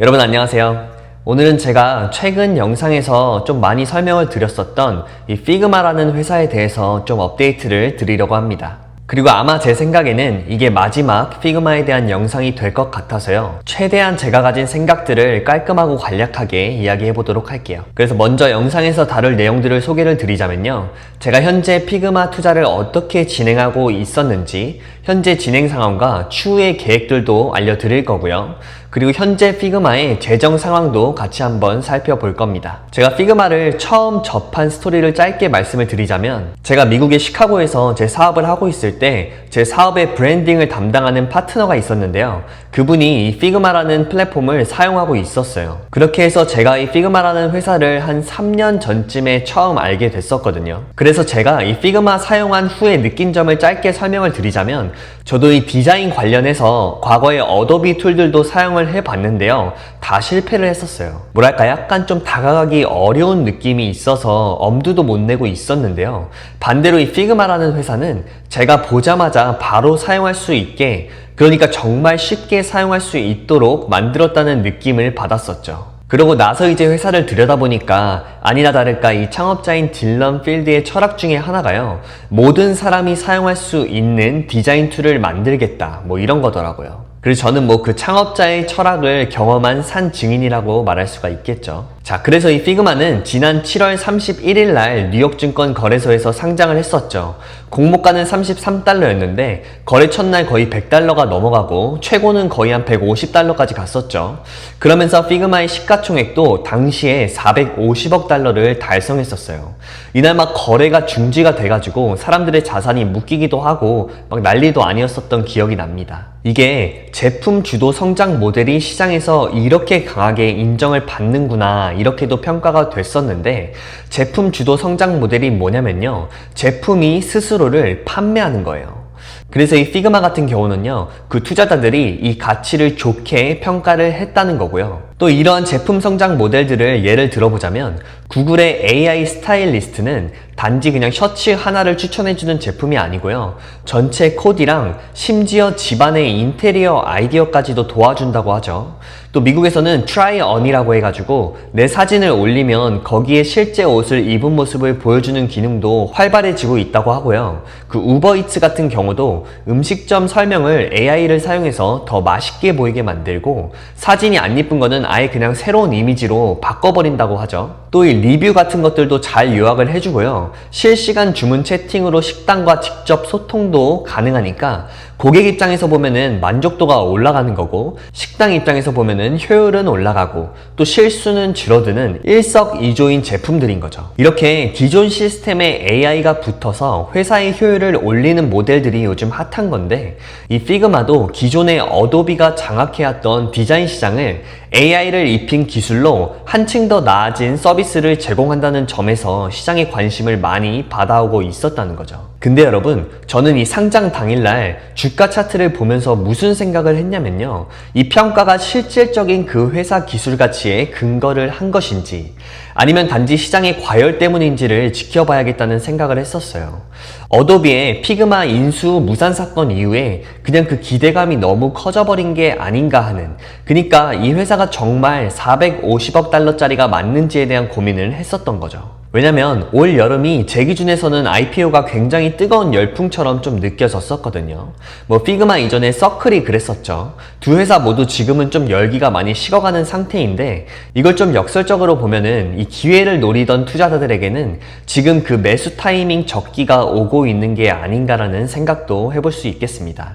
여러분 안녕하세요. 오늘은 제가 최근 영상에서 좀 많이 설명을 드렸었던 이 피그마라는 회사에 대해서 좀 업데이트를 드리려고 합니다. 그리고 아마 제 생각에는 이게 마지막 피그마에 대한 영상이 될 것 같아서요. 최대한 제가 가진 생각들을 깔끔하고 간략하게 이야기해 보도록 할게요. 그래서 먼저 영상에서 다룰 내용들을 소개를 드리자면요. 제가 현재 피그마 투자를 어떻게 진행하고 있었는지, 현재 진행 상황과 추후의 계획들도 알려드릴 거고요. 그리고 현재 피그마의 재정 상황도 같이 한번 살펴볼 겁니다. 제가 피그마를 처음 접한 스토리를 짧게 말씀을 드리자면 제가 미국의 시카고에서 제 사업을 하고 있을 때 제 사업의 브랜딩을 담당하는 파트너가 있었는데요. 그분이 이 피그마라는 플랫폼을 사용하고 있었어요. 그렇게 해서 제가 이 피그마라는 회사를 한 3년 전쯤에 처음 알게 됐었거든요. 그래서 제가 이 피그마 사용한 후에 느낀 점을 짧게 설명을 드리자면 저도 이 디자인 관련해서 과거에 어도비 툴들도 사용을 해봤는데요. 다 실패를 했었어요. 뭐랄까 약간 좀 다가가기 어려운 느낌이 있어서 엄두도 못 내고 있었는데요. 반대로 이 피그마라는 회사는 제가 보자마자 바로 사용할 수 있게 그러니까 정말 쉽게 사용할 수 있도록 만들었다는 느낌을 받았었죠. 그러고 나서 이제 회사를 들여다보니까 아니나 다를까 이 창업자인 딜런 필드의 철학 중에 하나가요. 모든 사람이 사용할 수 있는 디자인 툴을 만들겠다. 뭐 이런 거더라고요. 그래서 저는 뭐 그 창업자의 철학을 경험한 산 증인이라고 말할 수가 있겠죠. 자, 그래서 이 피그마는 지난 7월 31일 날 뉴욕 증권 거래소에서 상장을 했었죠. 공모가는 33달러였는데 거래 첫날 거의 100달러가 넘어가고 최고는 거의 한 150달러까지 갔었죠. 그러면서 피그마의 시가총액도 당시에 450억 달러를 달성했었어요. 이날 막 거래가 중지가 돼가지고 사람들의 자산이 묶이기도 하고 막 난리도 아니었었던 기억이 납니다. 이게 제품 주도 성장 모델이 시장에서 이렇게 강하게 인정을 받는구나 이렇게도 평가가 됐었는데 제품 주도 성장 모델이 뭐냐면요. 제품이 스스로를 판매하는 거예요. 그래서 이 피그마 같은 경우는요. 그 투자자들이 이 가치를 좋게 평가를 했다는 거고요. 또 이러한 제품 성장 모델들을 예를 들어보자면 구글의 AI 스타일리스트는 단지 그냥 셔츠 하나를 추천해주는 제품이 아니고요. 전체 코디랑 심지어 집안의 인테리어 아이디어까지도 도와준다고 하죠. 또 미국에서는 try on이라고 해가지고 내 사진을 올리면 거기에 실제 옷을 입은 모습을 보여주는 기능도 활발해지고 있다고 하고요. 그 우버이츠 같은 경우도 음식점 설명을 AI를 사용해서 더 맛있게 보이게 만들고 사진이 안 이쁜 거는 아예 그냥 새로운 이미지로 바꿔버린다고 하죠. 또 이 리뷰 같은 것들도 잘 요약을 해주고요. 실시간 주문 채팅으로 식당과 직접 소통도 가능하니까 고객 입장에서 보면은 만족도가 올라가는 거고 식당 입장에서 보면은 효율은 올라가고 또 실수는 줄어드는 일석이조인 제품들인 거죠. 이렇게 기존 시스템에 AI가 붙어서 회사의 효율을 올리는 모델들이 요즘 핫한 건데 이 피그마도 기존의 어도비가 장악해왔던 디자인 시장을 AI를 입힌 기술로 한층 더 나아진 서비스를 제공한다는 점에서 시장의 관심을 많이 받아오고 있었다는 거죠. 근데 여러분, 저는 이 상장 당일날 주가 차트를 보면서 무슨 생각을 했냐면요. 이 평가가 실질적인 그 회사 기술 가치에 근거를 한 것인지, 아니면 단지 시장의 과열 때문인지를 지켜봐야겠다는 생각을 했었어요. 어도비의 피그마 인수 무산 사건 이후에 그냥 그 기대감이 너무 커져버린 게 아닌가 하는, 그니까 이 회사가 정말 450억 달러짜리가 맞는지에 대한 고민을 했었던 거죠. 왜냐면 올 여름이 제 기준에서는 IPO가 굉장히 뜨거운 열풍처럼 좀 느껴졌었거든요. 뭐 피그마 이전에 서클이 그랬었죠. 두 회사 모두 지금은 좀 열기가 많이 식어가는 상태인데 이걸 좀 역설적으로 보면은 이 기회를 노리던 투자자들에게는 지금 그 매수 타이밍 적기가 오고 있는 게 아닌가라는 생각도 해볼 수 있겠습니다.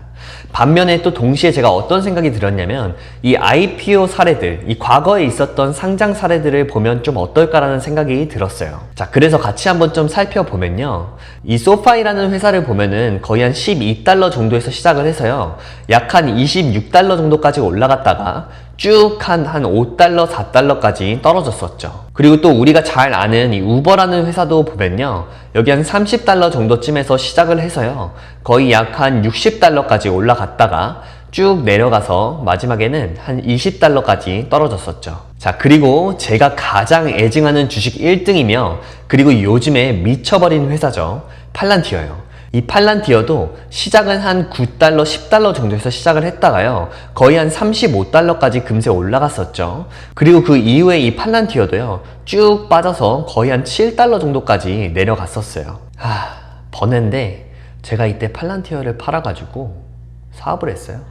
반면에 또 동시에 제가 어떤 생각이 들었냐면 이 IPO 사례들, 이 과거에 있었던 상장 사례들을 보면 좀 어떨까라는 생각이 들었어요. 자, 그래서 같이 한번 좀 살펴보면요. 이 소파이라는 회사를 보면은 거의 한 12달러 정도에서 시작을 해서요. 약 한 26달러 정도까지 올라갔다가 쭉 한 한 5달러, 4달러까지 떨어졌었죠. 그리고 또 우리가 잘 아는 이 우버라는 회사도 보면요. 여기 한 30달러 정도쯤에서 시작을 해서요. 거의 약 한 60달러까지 올라갔다가 쭉 내려가서 마지막에는 한 20달러까지 떨어졌었죠. 자, 그리고 제가 가장 애증하는 주식 1등이며 그리고 요즘에 미쳐버린 회사죠. 팔란티어요. 이 팔란티어도 시작은 한 9달러, 10달러 정도에서 시작을 했다가요. 거의 한 35달러까지 금세 올라갔었죠. 그리고 그 이후에 이 팔란티어도요. 쭉 빠져서 거의 한 7달러 정도까지 내려갔었어요. 하, 번외인데 제가 이때 팔란티어를 팔아가지고 사업을 했어요.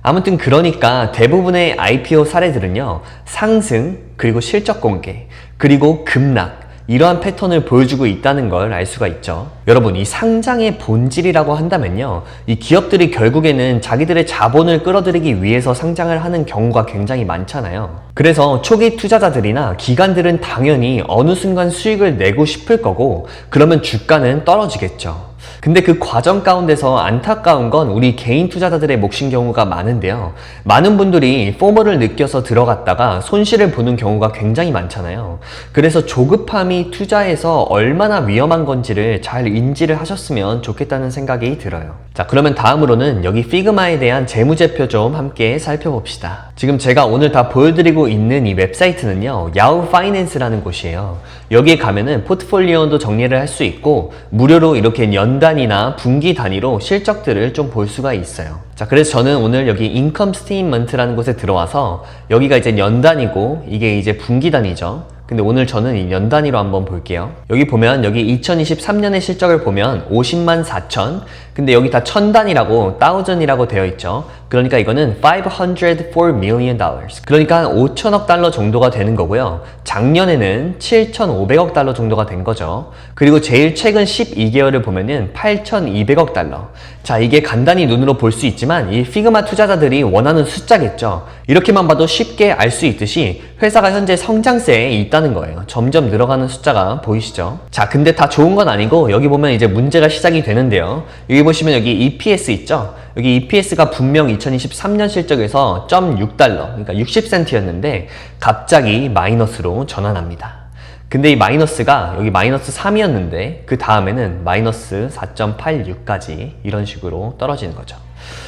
아무튼 그러니까 대부분의 IPO 사례들은요, 상승, 그리고 실적 공개, 그리고 급락, 이러한 패턴을 보여주고 있다는 걸 알 수가 있죠. 여러분, 이 상장의 본질이라고 한다면요, 이 기업들이 결국에는 자기들의 자본을 끌어들이기 위해서 상장을 하는 경우가 굉장히 많잖아요. 그래서 초기 투자자들이나 기관들은 당연히 어느 순간 수익을 내고 싶을 거고, 그러면 주가는 떨어지겠죠. 근데 그 과정 가운데서 안타까운 건 우리 개인 투자자들의 몫인 경우가 많은데요. 많은 분들이 포머를 느껴서 들어갔다가 손실을 보는 경우가 굉장히 많잖아요. 그래서 조급함이 투자에서 얼마나 위험한 건지를 잘 인지를 하셨으면 좋겠다는 생각이 들어요. 자, 그러면 다음으로는 여기 피그마에 대한 재무제표 좀 함께 살펴봅시다. 지금 제가 오늘 다 보여드리고 있는 이 웹사이트는요, 야후 파이낸스라는 곳이에요. 여기에 가면은 포트폴리오도 정리를 할 수 있고, 무료로 이렇게 연 단이나 분기 단위로 실적들을 좀 볼 수가 있어요. 자, 그래서 저는 오늘 여기 인컴 스테인먼트라는 곳에 들어와서 여기가 이제 연단이고, 이게 이제 분기 단위죠. 근데 오늘 저는 이 연 단위로 한번 볼게요. 여기 보면 여기 2023년의 실적을 보면 50만 4천 근데 여기 다 천단이라고 thousand이라고 되어 있죠. 그러니까 이거는 504 million dollars. 그러니까 한 5천억 달러 정도가 되는 거고요. 작년에는 7,500억 달러 정도가 된 거죠. 그리고 제일 최근 12개월을 보면은 8,200억 달러. 자, 이게 간단히 눈으로 볼 수 있지만 이 피그마 투자자들이 원하는 숫자겠죠. 이렇게만 봐도 쉽게 알 수 있듯이 회사가 현재 성장세에 있다는 거예요. 점점 늘어가는 숫자가 보이시죠? 자, 근데 다 좋은 건 아니고 여기 보면 이제 문제가 시작이 되는데요. 여기 보시면 여기 EPS 있죠? 여기 EPS가 분명 2023년 실적에서 0.6달러, 그러니까 60센트였는데 갑자기 마이너스로 전환합니다. 근데 이 마이너스가 여기 마이너스 3이었는데 그 다음에는 마이너스 4.86까지 이런 식으로 떨어지는 거죠.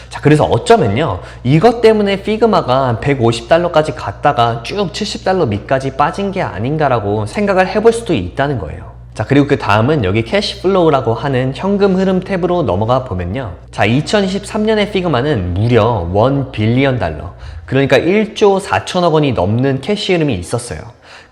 자, 그래서 어쩌면요. 이것 때문에 피그마가 150달러까지 갔다가 쭉 70달러 밑까지 빠진 게 아닌가라고 생각을 해볼 수도 있다는 거예요. 자, 그리고 그 다음은 여기 캐시플로우라고 하는 현금 흐름 탭으로 넘어가 보면요. 자, 2023년의 피그마는 무려 1 빌리언 달러. 그러니까 1조 4천억 원이 넘는 캐시 흐름이 있었어요.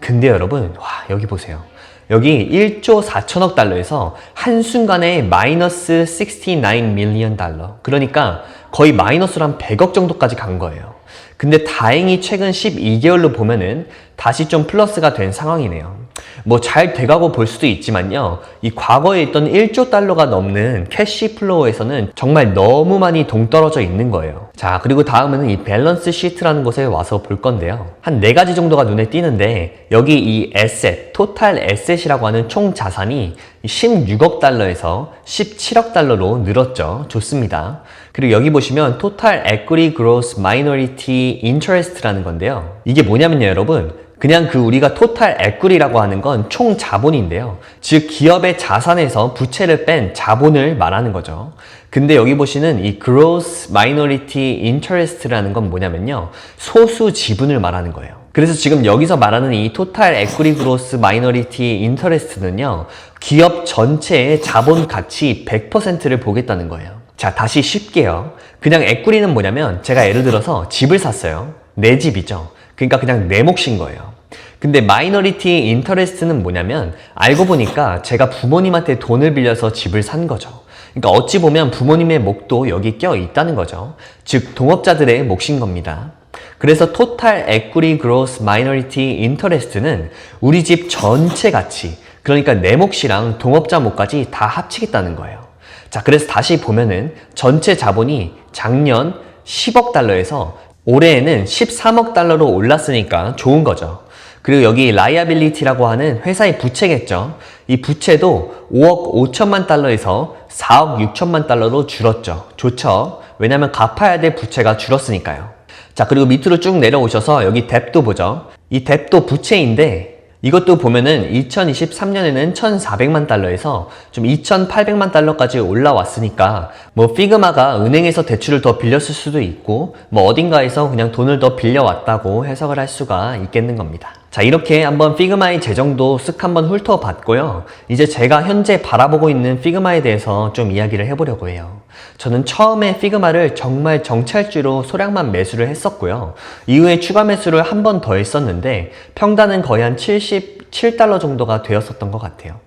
근데 여러분, 와, 여기 보세요. 여기 1조 4천억 달러에서 한순간에 마이너스 69 밀리언 달러. 그러니까 거의 마이너스로 한 100억 정도까지 간 거예요. 근데 다행히 최근 12개월로 보면은 다시 좀 플러스가 된 상황이네요. 뭐 잘 돼가고 볼 수도 있지만요. 이 과거에 있던 1조 달러가 넘는 캐시 플로우에서는 정말 너무 많이 동떨어져 있는 거예요. 자, 그리고 다음은 이 밸런스 시트라는 곳에 와서 볼 건데요. 한 네 가지 정도가 눈에 띄는데 여기 이 에셋, 토탈 에셋이라고 하는 총 자산이 16억 달러에서 17억 달러로 늘었죠. 좋습니다. 그리고 여기 보시면 토탈 에quity gross minority interest라는 건데요. 이게 뭐냐면요, 여러분. 그냥 그 우리가 토탈 에quity라고 하는 건 총 자본인데요. 즉 기업의 자산에서 부채를 뺀 자본을 말하는 거죠. 근데 여기 보시는 이 gross minority interest라는 건 뭐냐면요. 소수 지분을 말하는 거예요. 그래서 지금 여기서 말하는 이 토탈 에quity gross minority interest는요. 기업 전체의 자본 가치 100%를 보겠다는 거예요. 자, 다시 쉽게요. 그냥 에quity는 뭐냐면 제가 예를 들어서 집을 샀어요. 내 집이죠. 그러니까 그냥 내 몫인 거예요. 근데 마이너리티 인터레스트는 뭐냐면 알고 보니까 제가 부모님한테 돈을 빌려서 집을 산 거죠. 그러니까 어찌 보면 부모님의 몫도 여기 껴 있다는 거죠. 즉 동업자들의 몫인 겁니다. 그래서 토탈 에quity gross minority interest는 우리 집 전체 가치, 그러니까 내 몫이랑 동업자 몫까지 다 합치겠다는 거예요. 자, 그래서 다시 보면은 전체 자본이 작년 10억 달러에서 올해에는 13억 달러로 올랐으니까 좋은 거죠. 그리고 여기 라이아빌리티라고 하는 회사의 부채겠죠. 이 부채도 5억 5천만 달러에서 4억 6천만 달러로 줄었죠. 좋죠. 왜냐면 갚아야 될 부채가 줄었으니까요. 자, 그리고 밑으로 쭉 내려오셔서 여기 뎁도 보죠. 이 뎁도 부채인데 이것도 보면은 2023년에는 1,400만 달러에서 좀 2,800만 달러까지 올라왔으니까 뭐 피그마가 은행에서 대출을 더 빌렸을 수도 있고 뭐 어딘가에서 그냥 돈을 더 빌려왔다고 해석을 할 수가 있겠는 겁니다. 자, 이렇게 한번 피그마의 재정도 쓱 한번 훑어봤고요. 이제 제가 현재 바라보고 있는 피그마에 대해서 좀 이야기를 해보려고 해요. 저는 처음에 피그마를 정말 정찰주로 소량만 매수를 했었고요. 이후에 추가 매수를 한 번 더 했었는데 평단은 거의 한 77달러 정도가 되었었던 것 같아요.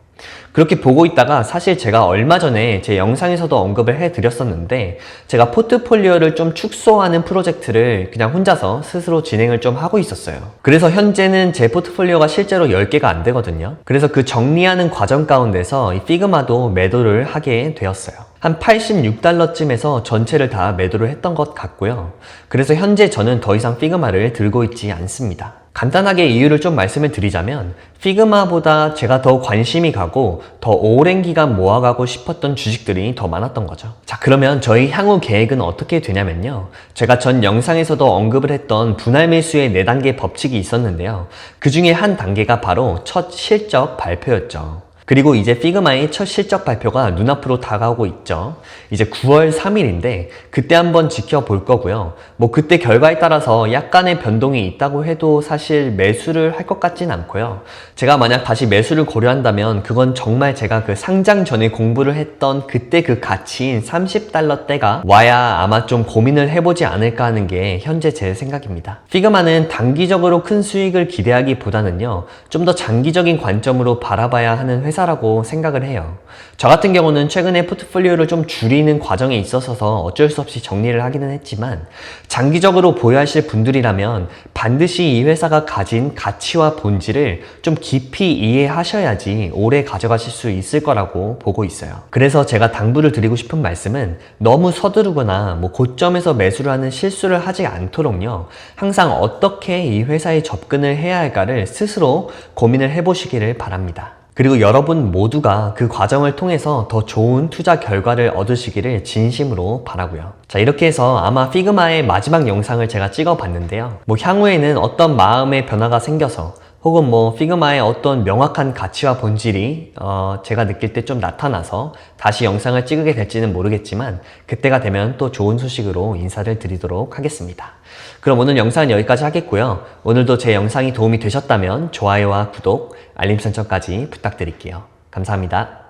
그렇게 보고 있다가 사실 제가 얼마 전에 제 영상에서도 언급을 해드렸었는데 제가 포트폴리오를 좀 축소하는 프로젝트를 그냥 혼자서 스스로 진행을 좀 하고 있었어요. 그래서 현재는 제 포트폴리오가 실제로 10개가 안 되거든요. 그래서 그 정리하는 과정 가운데서 이 피그마도 매도를 하게 되었어요. 한 86달러쯤에서 전체를 다 매도를 했던 것 같고요. 그래서 현재 저는 더 이상 피그마를 들고 있지 않습니다. 간단하게 이유를 좀 말씀을 드리자면 피그마보다 제가 더 관심이 가고 더 오랜 기간 모아가고 싶었던 주식들이 더 많았던 거죠. 자 그러면 저희 향후 계획은 어떻게 되냐면요. 제가 전 영상에서도 언급을 했던 분할 매수의 4단계 법칙이 있었는데요. 그 중에 한 단계가 바로 첫 실적 발표였죠. 그리고 이제 피그마의 첫 실적 발표가 눈앞으로 다가오고 있죠. 이제 9월 3일인데 그때 한번 지켜볼 거고요. 뭐 그때 결과에 따라서 약간의 변동이 있다고 해도 사실 매수를 할 것 같진 않고요. 제가 만약 다시 매수를 고려한다면 그건 정말 제가 그 상장 전에 공부를 했던 그때 그 가치인 30달러대가 와야 아마 좀 고민을 해보지 않을까 하는 게 현재 제 생각입니다. 피그마는 단기적으로 큰 수익을 기대하기보다는요. 좀 더 장기적인 관점으로 바라봐야 하는 회사 회사라고 생각을 해요. 저 같은 경우는 최근에 포트폴리오를 좀 줄이는 과정에 있어서 어쩔 수 없이 정리를 하기는 했지만 장기적으로 보유하실 분들이라면 반드시 이 회사가 가진 가치와 본질을 좀 깊이 이해하셔야지 오래 가져가실 수 있을 거라고 보고 있어요. 그래서 제가 당부를 드리고 싶은 말씀은 너무 서두르거나 뭐 고점에서 매수를 하는 실수를 하지 않도록요. 항상 어떻게 이 회사에 접근을 해야 할까를 스스로 고민을 해보시기를 바랍니다. 그리고 여러분 모두가 그 과정을 통해서 더 좋은 투자 결과를 얻으시기를 진심으로 바라고요. 자, 이렇게 해서 아마 피그마의 마지막 영상을 제가 찍어 봤는데요. 뭐 향후에는 어떤 마음의 변화가 생겨서 혹은 뭐 피그마의 어떤 명확한 가치와 본질이 어 제가 느낄 때 좀 나타나서 다시 영상을 찍게 될지는 모르겠지만 그때가 되면 또 좋은 소식으로 인사를 드리도록 하겠습니다. 그럼 오늘 영상은 여기까지 하겠고요. 오늘도 제 영상이 도움이 되셨다면 좋아요와 구독, 알림 설정까지 부탁드릴게요. 감사합니다.